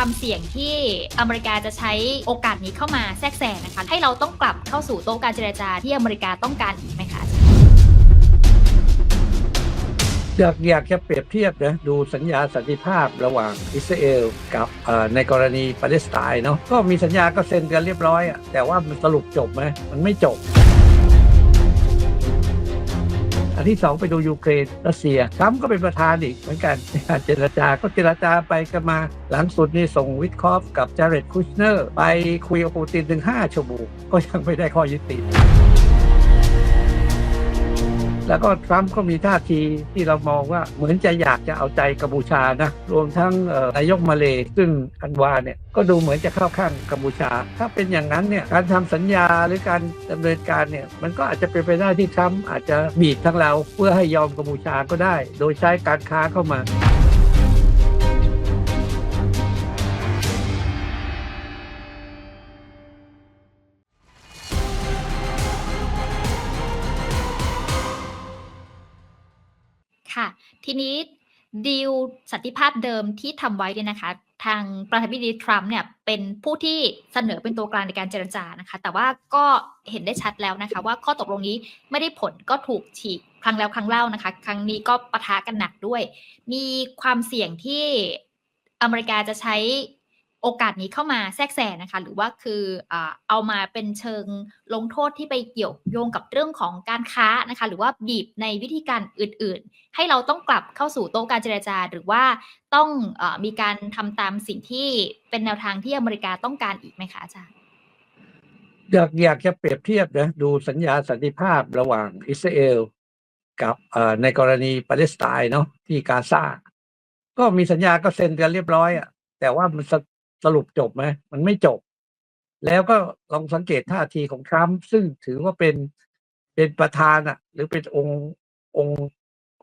ความเสี่ยงที่อเมริกาจะใช้โอกาสนี้เข้ามาแทรกแซงนะคะ ให้เราต้องกลับเข้าสู่โต๊ะการเจรจาที่อเมริกาต้องการอีกไหมคะอยากอยากจะเปรียบเทียบนะดูสัญญาสันติภาพระหว่างอิสราเอลกับในกรณีปาเลสไตน์เนาะก็มีสัญญาก็เซ็นกันเรียบร้อยอะแต่ว่ามันสรุปจบไหมมันไม่จบ อันที่สองไปดูยูเครนรัสเซียทรัมป์ก็เป็นประธานอีกเหมือนกันในการเจรจาก็เจรจาไปกันมา หลังสุดนี่ส่งวิทคอฟกับจาเรตคุชเนอร์ ไปคุยกับปูตินถึง 5ชั่วโมงก็ยังไม่ได้ข้อยุติ แล้วก็ทรัมป์ก็มีท่าทีที่เรามองว่าเหมือนจะอยากจะเอาใจกัมพูชานะรวมทั้งนายกมาเลย์ซึ่งอันวาเนี่ยก็ดูเหมือนจะเข้าข้างกัมพูชา ถ้าเป็นอย่างนั้นเนี่ยการทำสัญญาหรือการดำเนินการเนี่ยมันก็อาจจะเป็นไปได้ที่ทรัมป์อาจจะบีบทั้งเราเพื่อให้ยอมกัมพูชาก็ได้ โดยใช้การค้าเข้ามา นี้ดีลสันติภาพเดิมที่ทำไว้เนี่ยนะคะ ทางประธานาธิบดีทรัมป์เนี่ยเป็นผู้ที่เสนอเป็นตัวกลางในการเจรจานะคะ แต่ว่าก็เห็นได้ชัดแล้วนะคะ ว่าข้อตกลงนี้ไม่ได้ผลก็ถูกฉีกครั้งแล้วครั้งเล่านะคะ ครั้งนี้ก็ปะทะกันหนักด้วย มีความเสี่ยงที่อเมริกาจะใช้ โอกาสนี้เข้ามาแทรกแซงนะคะ หรือว่าคือเอามาเป็นเชิงลงโทษที่ไปเกี่ยวโยงกับเรื่องของการค้านะคะ หรือว่าบีบในวิธีการอื่น ๆ ให้เราต้องกลับเข้าสู่โต๊ะการเจรจา หรือว่าต้องอมีการทำตามสิ่งที่เป็นแนวทางที่อเมริกาต้องการอีกไหมคะอาจารย์อยากอยากจะเปรียบเทียบนะดูสัญญาสันติภาพระหว่างอิสราเอลกับในกรณีปาเลสไตน์เนาะที่กาซาก็มีสัญญาก็เซ็นกันเรียบร้อยอะแต่ว่ามัน สรุปจบไหมมันไม่จบ แล้วก็ลองสังเกตท่าทีของทรัมป์ซึ่งถือว่าเป็นเป็นประธานอะหรือเป็นองค์องค์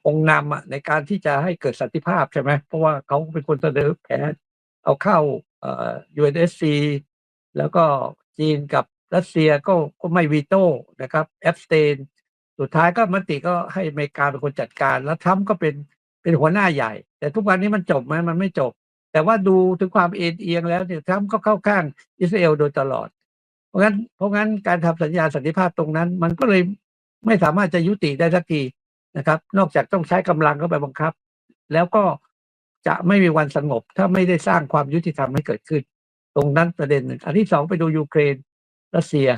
องค์นำอะในการที่จะให้เกิดสันติภาพใช่ไหมเพราะว่าเขาเป็นคนเสนอแผนเอาเข้าเอ่อ UNSC แล้วก็จีนกับรัสเซียก็ก็ไม่วีโต้นะครับแอฟสเตนสุดท้ายก็มติก็ให้อเมริกาเป็นคนจัดการ แล้วทรัมป์ก็เป็นเป็นหัวหน้าใหญ่ แต่ทุกวันนี้มันจบไหมมันไม่จบ แต่ว่าดูถึงความเอ็นเอียงแล้วเนี่ยทรัมป์ก็เข้าข้างอิสราเอลโดยตลอด เพราะงั้นเพราะงั้นการทำสัญญาสันติภาพตรงนั้น มันก็เลยไม่สามารถจะยุติได้สักทีนะครับ นอกจากต้องใช้กำลังเข้าไปบังคับ แล้วก็จะไม่มีวันสงบ ถ้าไม่ได้สร้างความยุติธรรมให้เกิดขึ้น ตรงนั้นประเด็นหนึ่งอันที่สองไปดูยูเครนรัสเซีย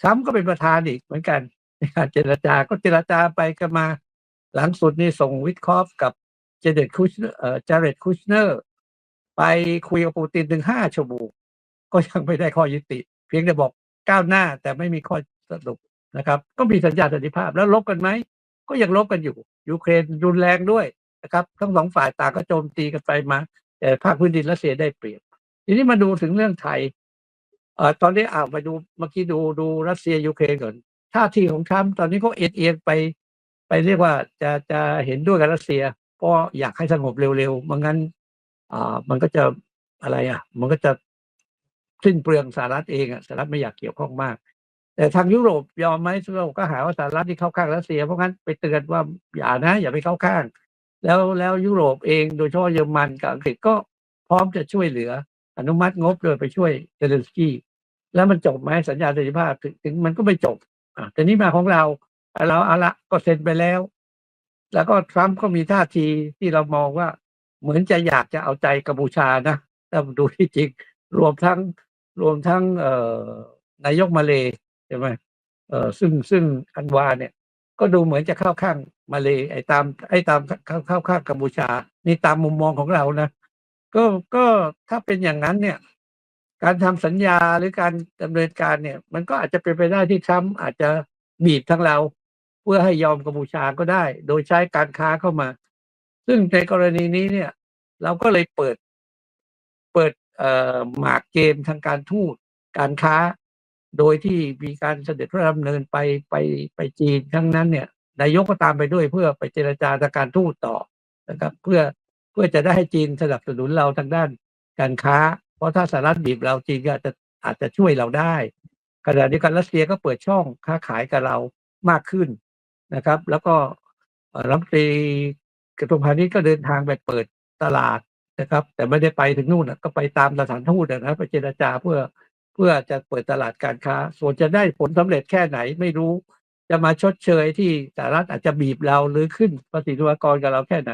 ทรัมป์ก็เป็นประธานอีกเหมือนกันในการเจรจาก็เจรจาไปกันมา หลังสุดนี่ส่งวิทคอฟกับเจเดตคุชเอ่อจาเรตคุชเนอร์ ไปคุยกับปูตินถึงห้าชั่วโมงก็ยังไม่ได้ข้อยุติ เพียงแต่บอกก้าวหน้าแต่ไม่มีข้อสรุปนะครับ ก็มีสัญญาสันติภาพแล้วลบกันไหมก็ยังลบกันอยู่ยูเครนรุนแรงด้วยนะครับทั้งสองฝ่ายต่างก็โจมตีกันไปมา แต่ภาคพื้นดินรัสเซียได้เปรียบทีนี้มาดูถึงเรื่องไทยเอ่อตอนนี้อ่ามาดูเมื่อกี้ดูดูรัสเซียยูเครนก่อนท่าทีของทรัมป์ตอนนี้ก็เอ็นเอียงไป ไปเรียกว่าจะจะเห็นด้วยกับรัสเซียเพราะอยากให้สงบเร็วๆไม่งั้น อ่ามันก็จะอะไรอะ มันก็จะสิ้นเปลืองสหรัฐเองอะสหรัฐไม่อยากเกี่ยวข้องมาก แต่ทางยุโรปยอมไหมยุโรปก็หาว่าสหรัฐที่เข้าข้างรัสเซียเพราะงั้นไปเตือนว่าอย่านะ อย่าไปเข้าข้าง แล้วแล้วยุโรปเองโดยเฉพาะเยอรมันกับอังกฤษก็พร้อมจะช่วยเหลืออนุมัติงบโดยไปช่วยเซเลนสกี้แล้วมันจบไหมสัญญาสันติภาพถึงถึงมันก็ไม่จบอะแต่นี้มาของเราเราเอาละก็เซ็นไปแล้ว แล้วก็ทรัมป์ก็มีท่าทีที่เรามองว่า เหมือนจะอยากจะเอาใจกัมพูชานะถ้าดูที่จริงรวมทั้งรวมทั้งนายกมาเลยใช่ไหมซึ่งซึ่งอันวาเนี่ยก็ดูเหมือนจะเข้าข้างมาเลยไอ้ตามไอ้ตามเข้าเข้าข้างกัมพูชา นี่ตามมุมมองของเรานะ ก็ก็ถ้าเป็นอย่างนั้นเนี่ย การทำสัญญาหรือการดำเนินการเนี่ย มันก็อาจจะเป็นไปได้ที่ทรัมป์อาจจะบีบทั้งเรา เพื่อให้ยอมกัมพูชาก็ได้ โดยใช้การค้าเข้ามา ซึ่งในกรณีนี้เนี่ย เราก็เลยเปิด เปิดหมากเกมทางการทูตการค้า โดยที่มีการเสด็จพระดำเนินไปไปไปจีนทั้งนั้นเนี่ยนายกก็ตามไปด้วยเพื่อไปเจรจาทางการทูตต่อนะครับ เพื่อเพื่อจะได้ให้จีนสนับสนุนเราทางด้านการค้า เพราะถ้าสหรัฐบีบเราจีนก็อาจจะอาจจะช่วยเราได้ขณะเดียวกันรัสเซียก็เปิดช่องค้าขายกับเรามากขึ้นนะครับ แล้วก็รัฐมนตรี กระทรวงพาณิชย์ก็เดินทางไปเปิดตลาดนะครับ แต่ไม่ได้ไปถึงนู่นนะก็ไปตามสถานทูตนะนะไปเจรจาเพื่อเพื่อจะเปิดตลาดการค้า ส่วนจะได้ผลสำเร็จแค่ไหนไม่รู้ จะมาชดเชยที่สหรัฐอาจจะบีบเราหรือขึ้นภาษีธุรกรกับเราแค่ไหน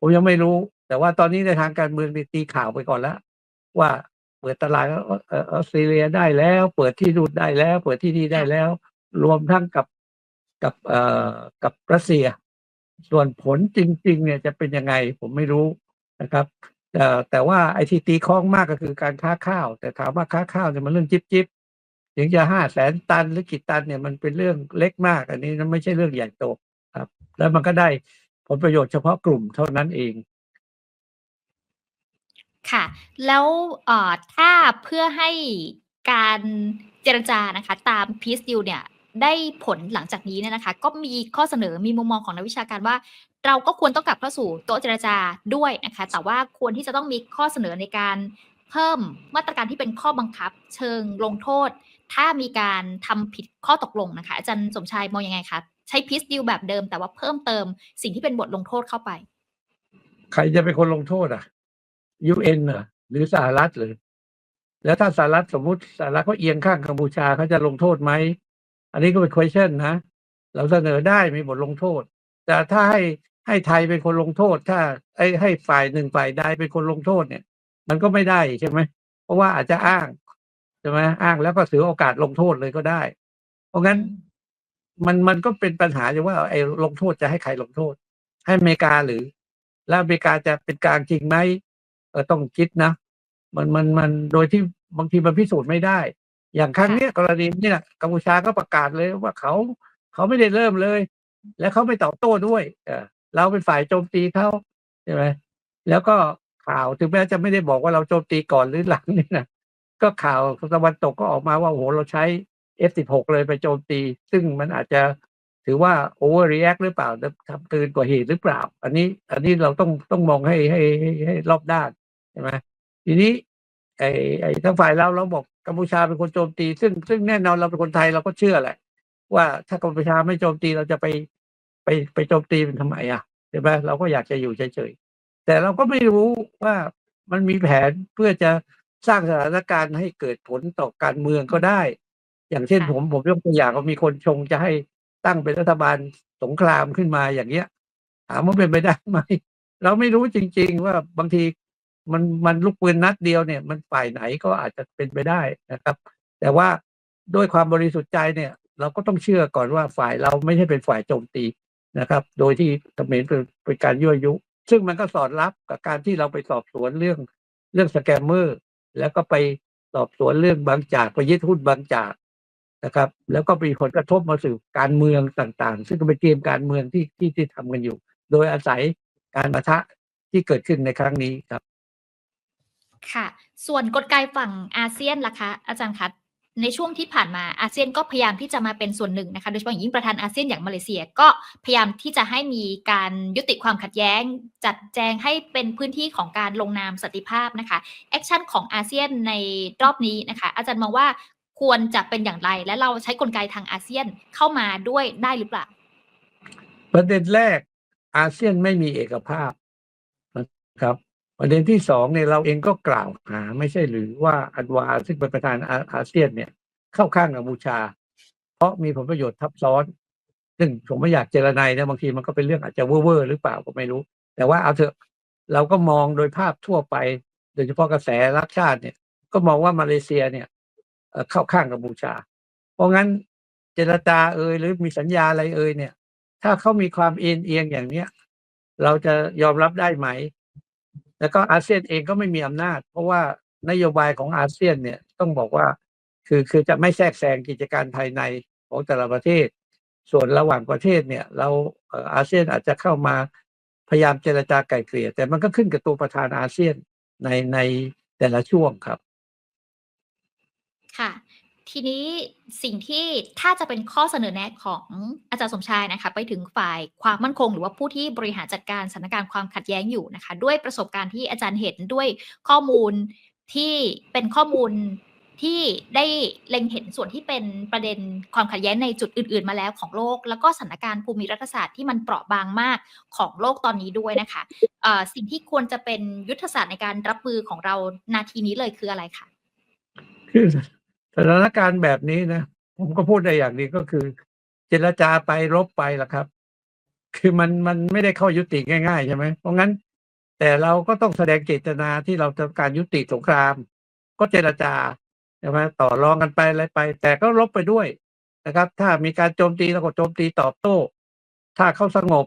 ผมยังไม่รู้ แต่ว่าตอนนี้ในทางการเมืองนี่ตีข่าวไปก่อนแล้ว ว่าเปิดตลาดออเอ่อออสเตรเลียได้แล้ว เปิดที่นู่นได้แล้ว เปิดที่นี่ได้แล้ว รวมทั้งกับกับเอ่อกับรัสเซีย ส่วนผลจริง ๆ เนี่ยจะเป็นยังไงผมไม่รู้นะครับแต่แต่ว่าไอที่ตีคล้องมากก็คือการค้าข้าว แต่ถามว่าค้าข้าวเนี่ยมันเรื่องจิ๊บจิบถึงจะห้าแสนตันหรือกี่ตันเนี่ยมันเป็นเรื่องเล็กมาก อันนี้มันไม่ใช่เรื่องใหญ่โตครับ แล้วมันก็ได้ผลประโยชน์เฉพาะกลุ่มเท่านั้นเองค่ะ แล้วถ้าเพื่อให้การเจรจานะคะ ตาม Peace Deal เนี่ย ได้ผลหลังจากนี้เนี่ยนะคะ ก็มีข้อเสนอมีมุมมองของนักวิชาการว่า เราก็ควรต้องกลับเข้าสู่โต๊ะเจรจาด้วยนะคะ แต่ว่าควรที่จะต้องมีข้อเสนอในการเพิ่มมาตรการที่เป็นข้อบังคับ เชิงลงโทษ ถ้ามีการทำผิดข้อตกลงนะคะ อาจารย์สมชายมองยังไงคะใช้ Peace Deal แบบเดิม แต่ว่าเพิ่มเติมสิ่งที่เป็นบทลงโทษเข้าไป ใครจะเป็นคนลงโทษอะ UN เหรอหรือสหรัฐหรือ แล้วถ้าสหรัฐสมมติสหรัฐเขาเอียงข้างกัมพูชาเขาจะลงโทษไหม อันนี้ก็เป็น question นะ เราเสนอได้มีบทลงโทษ แต่ถ้าให้ให้ไทยเป็นคนลงโทษ ถ้าไอ้ให้ฝ่ายหนึ่งฝ่ายใดเป็นคนลงโทษเนี่ย มันก็ไม่ได้ใช่ไหมเพราะว่าอาจจะอ้างใช่ไหมอ้างแล้วก็ถือโอกาสลงโทษเลยก็ได้ เพราะงั้นมันมันก็เป็นปัญหาอยู่ว่าไอ้ลงโทษจะให้ใครลงโทษ ให้อเมริกาหรือ แล้วอเมริกาจะเป็นกลางจริงไหมเออต้องคิดนะ มันมันมันโดยที่บางทีมันพิสูจน์ไม่ได้ อย่างครั้งเนี้ยกรณีเนี่ยกัมพูชาก็ประกาศเลยว่าเขาเขาไม่ได้เริ่มเลย และเขาไม่ตอบโต้ด้วย เออเราเป็นฝ่ายโจมตีเขาใช่ไหมแล้วก็ข่าวถึงแม้จะไม่ได้บอกว่าเราโจมตีก่อนหรือหลังนี่นะก็ข่าวตะวันตกก็ออกมาว่าโอ้โหเราใช้ F16 เลยไปโจมตี ซึ่งมันอาจจะถือว่า overreact หรือเปล่าทำเกินกว่าเหตุหรือเปล่า อันนี้ อันนี้เราต้องต้องมองให้ให้ให้ให้รอบด้านใช่ไหมทีนี้ ไอ้ไอ้ทั้งฝ่ายเราเราบอกกัมพูชาเป็นคนโจมตี ซึ่งซึ่งแน่นอนเราเป็นคนไทยเราก็เชื่อแหละ ว่าถ้ากัมพูชาไม่โจมตีเราจะไปไปไปโจมตีมันทำไมอะใช่ไหมเราก็อยากจะอยู่เฉยๆแต่เราก็ไม่รู้ว่ามันมีแผนเพื่อจะสร้างสถานการณ์ให้เกิดผลต่อการเมืองก็ได้ อย่างเช่นค่ะผมผมยกตัวอย่างว่ามีคนชงจะให้ตั้งเป็นรัฐบาลสงครามขึ้นมาอย่างเงี้ยถามว่าเป็นไปได้ไหมเราไม่รู้จริง ๆ ว่าบางที มันมันลูกปืนนัดเดียวเนี่ย มันฝ่ายไหนก็อาจจะเป็นไปได้นะครับ แต่ว่าด้วยความบริสุทธิ์ใจเนี่ย เราก็ต้องเชื่อก่อนว่าฝ่ายเราไม่ใช่เป็นฝ่ายโจมตีนะครับ โดยที่เขมรเป็นเป็นการยั่วยุ ซึ่งมันก็สอดรับกับการที่เราไปสอบสวนเรื่องเรื่องสแกมเมอร์แล้วก็ไปสอบสวนเรื่องบางจากไปยึดหุ้นบางจากนะครับ แล้วก็มีผลกระทบมาสู่การเมืองต่างๆ ซึ่งเป็นเกมการเมืองที่ที่ที่ทำกันอยู่ โดยอาศัยการประทะที่เกิดขึ้นในครั้งนี้ครับ ค่ะ ส่วนกลไกฝั่งอาเซียนล่ะคะอาจารย์คะในช่วงที่ผ่านมาอาเซียนก็พยายามที่จะมาเป็นส่วนหนึ่งนะคะโดยเฉพาะอย่างยิ่งประธานอาเซียนอย่างมาเลเซียก็พยายามที่จะให้มีการยุติความขัดแย้ง จัดแจงให้เป็นพื้นที่ของการลงนามสันติภาพนะคะแอคชั่นของอาเซียนในรอบนี้นะคะอาจารย์มองว่าควรจะเป็นอย่างไร และเราใช้กลไกทางอาเซียนเข้ามาด้วยได้หรือเปล่า ประเด็นแรกอาเซียนไม่มีเอกภาพนะครับ ประเด็นที่สองเนี่ยเราเองก็กล่าวหาไม่ใช่หรือว่าอันวาซึ่งเป็นประธานอาอาเซียนเนี่ยเข้าข้างกัมพูชา เพราะมีผลประโยชน์ทับซ้อน ซึ่งผมไม่อยากเจรนายนะบางทีมันก็เป็นเรื่องอาจจะเว่อร์หรือเปล่าก็ไม่รู้ แต่ว่าเอาเถอะเราก็มองโดยภาพทั่วไป โดยเฉพาะกระแสรักชาติเนี่ย ก็มองว่ามาเลเซียเนี่ยเข้าข้างกัมพูชา เพราะงั้นเจรจาเอ่ยหรือมีสัญญาอะไรเอ่ยเนี่ย ถ้าเขามีความเอียงเอียงอย่างเนี้ยเราจะยอมรับได้ไหม แล้วก็อาเซียนเองก็ไม่มีอำนาจ เพราะว่านโยบายของอาเซียนเนี่ยต้องบอกว่าคือคือจะไม่แทรกแซงกิจการภายในของแต่ละประเทศ ส่วนระหว่างประเทศเนี่ย เราเอ่ออาเซียนอาจจะเข้ามาพยายามเจรจาไกล่เกลี่ย แต่มันก็ขึ้นกับตัวประธานอาเซียนในในแต่ละช่วงครับ ค่ะ ทีนี้สิ่งที่ถ้าจะเป็นข้อเสนอแนะของอาจารย์สมชายนะคะ ไปถึงฝ่ายความมั่นคง หรือว่าผู้ที่บริหารจัดการสถานการณ์ความขัดแย้งอยู่นะคะ ด้วยประสบการณ์ที่อาจารย์เห็นด้วยข้อมูลที่เป็นข้อมูลที่ได้เล็งเห็นส่วนที่เป็นประเด็นความขัดแย้งในจุดอื่น ๆ มาแล้วของโลก แล้วก็สถานการณ์ภูมิรัฐศาสตร์ที่มันเปราะบางมากของโลกตอนนี้ด้วยนะคะเอ่อสิ่งที่ควรจะเป็นยุทธศาสตร์ในการรับมือของเรานาทีนี้เลยคืออะไรคะคือ ถานการณ์แบบนี้นะผมก็พูดได้อย่างนี้ก็คือ เจรจาไปรบไปล่ะครับ คือมันมันไม่ได้เข้ายุติง่ายๆใช่ไหมเพราะงั้น แต่เราก็ต้องแสดงเจตนาที่เราต้องการยุติสงคราม ก็เจรจาใช่ไหมต่อรองกันไปอะไรไป แต่ก็รบไปด้วยนะครับ ถ้ามีการโจมตีเราก็โจมตีตอบโต้ ถ้าเขาสงบ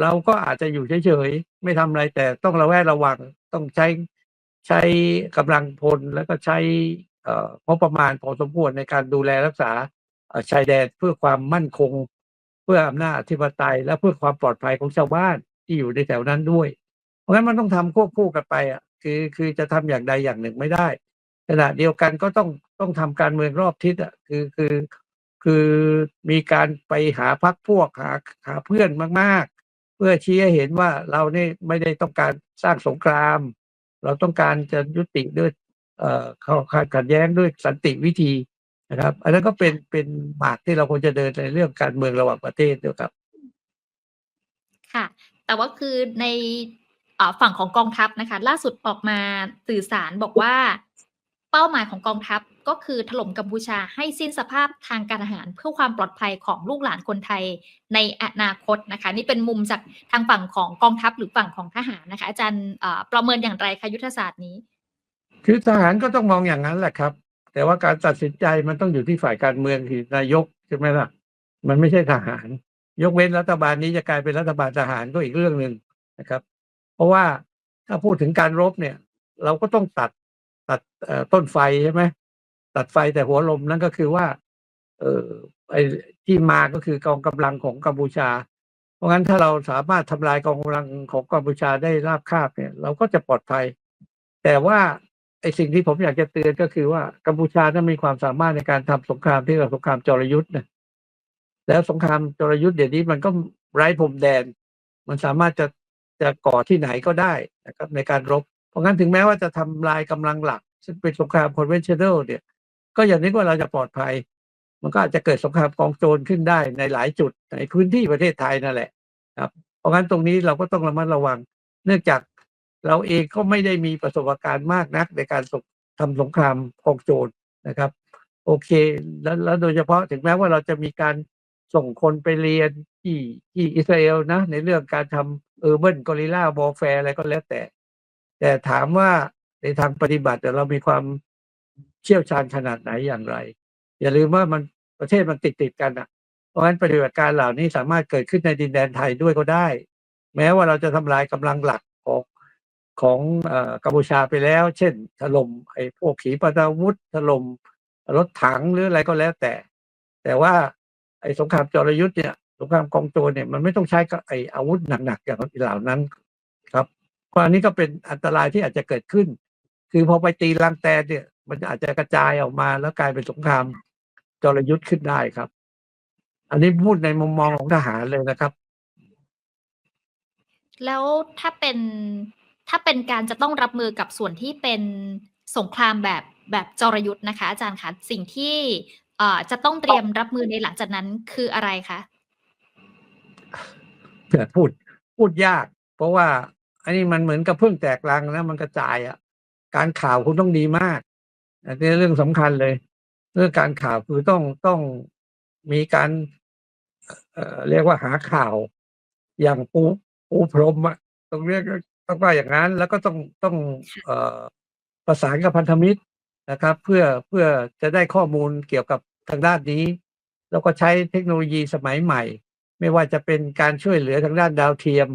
เราก็อาจจะอยู่เฉยๆไม่ทำอะไรแต่ต้องระแวดระวังต้องใช้ใช้กำลังพลแล้วก็ใช้ งบประมาณพอสมควรในการดูแลรักษาชายแดนเพื่อความมั่นคง เพื่ออำนาจอธิปไตย และเพื่อความปลอดภัยของชาวบ้านที่อยู่ในแถวนั้นด้วย เพราะงั้นมันต้องทำควบคู่กันไปอะคือคือจะทำอย่างใดอย่างหนึ่งไม่ได้ขณะเดียวกันก็ต้องต้องทำการเมืองรอบทิศอะคือคือคือมีการไปหาพักพวกหาหาเพื่อนมาก ๆ เพื่อชี้ให้เห็นว่าเราเนี่ยไม่ได้ต้องการสร้างสงคราม เราต้องการจะยุติด้วย เอ่อเขาขัดแย้งด้วยสันติวิธีนะครับ อันนั้นก็เป็นเป็นหมากที่เราควรจะเดินในเรื่องการเมืองระหว่างประเทศด้วยครับ ค่ะ แต่ว่าคือในอฝั่งของกองทัพนะคะ ล่าสุดออกมาสื่อสารบอกว่า เป้าหมายของกองทัพก็คือถล่มกัมพูชาให้สิ้นสภาพทางการทหารเพื่อความปลอดภัยของลูกหลานคนไทยในอนาคตนะคะ นี่เป็นมุมจากทางฝั่งของกองทัพหรือฝั่งของทหารนะคะ อาจารย์ประเมินอย่างไรคะยุทธศาสตร์นี้ คือทหารก็ต้องมองอย่างนั้นแหละครับ แต่ว่าการตัดสินใจมันต้องอยู่ที่ฝ่ายการเมืองคือนายกใช่ไหมล่ะ มันไม่ใช่ทหาร ยกเว้นรัฐบาลนี้จะกลายเป็นรัฐบาลทหารก็อีกเรื่องหนึ่งนะครับ เพราะว่าถ้าพูดถึงการรบเนี่ย เราก็ต้องตัดตัดเอ่อต้นไฟใช่ไหมตัดไฟแต่หัวลมนั่นก็คือว่า เออไอ้ที่มาก็คือกองกำลังของกัมพูชา เพราะงั้นถ้าเราสามารถทำลายกองกำลังของกัมพูชาได้ราบคาบเนี่ย เราก็จะปลอดภัย แต่ว่า ไอ้สิ่งที่ผมอยากจะเตือนก็คือว่ากัมพูชานั้นมีความสามารถในการทำสงครามที่เรียกว่าสงครามจรยุทธ์นะแล้วสงครามจรยุทธ์เดี๋ยวนี้มันก็ไร้พรมแดน มันสามารถจะจะก่อที่ไหนก็ได้นะครับในการรบ เพราะงั้นถึงแม้ว่าจะทำลายกำลังหลัก ซึ่งเป็นสงคราม conventional เนี่ย ก็อย่านึกว่าเราจะปลอดภัย มันก็อาจจะเกิดสงครามกองโจรขึ้นได้ในหลายจุดในพื้นที่ประเทศไทยนั่นแหละ ครับ เพราะงั้นตรงนี้เราก็ต้องระมัดระวัง เนื่องจาก เราเองก็ไม่ได้มีประสบการณ์มากนักในการทำสงครามกองโจรนะครับ โอเค แล้วแล้วโดยเฉพาะถึงแม้ว่าเราจะมีการส่งคนไปเรียนที่ที่อิสราเอลนะ ในเรื่องการทำเออร์เบิร์นกอริลลาวอลแฟร์อะไรก็แล้วแต่ แต่ถามว่าในทางปฏิบัติเรามีความเชี่ยวชาญขนาดไหนอย่างไร อย่าลืมว่ามันประเทศมันติดติดกันอะ เพราะฉะนั้นปฏิบัติการเหล่านี้สามารถเกิดขึ้นในดินแดนไทยด้วยก็ได้ แม้ว่าเราจะทำลายกำลังหลักของ ของอกัมพูชาไปแล้ว เช่น ถล่มไอ้พวกขีปนาวุธถล่มรถถังหรืออะไรก็แล้วแต่ แต่ว่าไอ้สงครามจรยุทธ์เนี่ยสงครามกองโจรเนี่ยมันไม่ต้องใช้ไอ้อาวุธหนักๆอย่างเหล่านั้นครับเพราะอันนี้ก็เป็นอันตรายที่อาจจะเกิดขึ้น คือพอไปตีลังแตนเนี่ย มันอาจจะกระจายออกมาแล้วกลายเป็นสงครามจรยุทธ์ขึ้นได้ครับ อันนี้พูดในมุมมองของทหารเลยนะครับ แล้วถ้าเป็น ถ้าเป็นการจะต้องรับมือกับส่วนที่เป็นสงครามแบบแบบจรยุทธ์นะคะ อาจารย์คะสิ่งที่จะต้องเตรียมรับมือในหลังจากนั้นคืออะไรคะแต่พูดพูดยาก เพราะว่า อันนี้มันเหมือนกับเพิ่งแตกรังนะมันกระจายอะ การข่าวคุณต้องดีมากอันนี้เรื่องสำคัญเลย เรื่องการข่าวคือต้องต้องมีการเเรียกว่าหาข่าว อย่างปูปูพรมอะต้องเรียก ต้องว่าอย่างนั้นแล้วก็ต้องต้องเอ่อประสานกับพันธมิตรนะครับ เพื่อเพื่อจะได้ข้อมูลเกี่ยวกับทางด้านนี้ แล้วก็ใช้เทคโนโลยีสมัยใหม่ ไม่ว่าจะเป็นการช่วยเหลือทางด้านดาวเทียม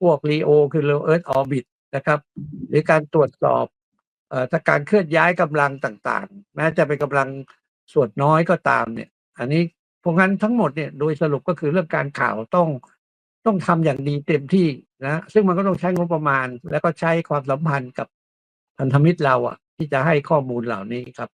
พวก LEO คือ Low Earth Orbit นะครับ หรือการตรวจสอบเอ่อถ้าการเคลื่อนย้ายกำลังต่างๆ แม้จะเป็นกำลังส่วนน้อยก็ตามเนี่ย อันนี้เพราะงั้นทั้งหมดเนี่ยโดยสรุปก็คือเรื่องการข่าวต้องต้องทำอย่างดีเต็มที่ นะซึ่งมันก็ต้องใช้งบประมาณ แล้วก็ใช้ความสัมพันธ์กับพันธมิตรเราอะที่จะให้ข้อมูลเหล่านี้ครับ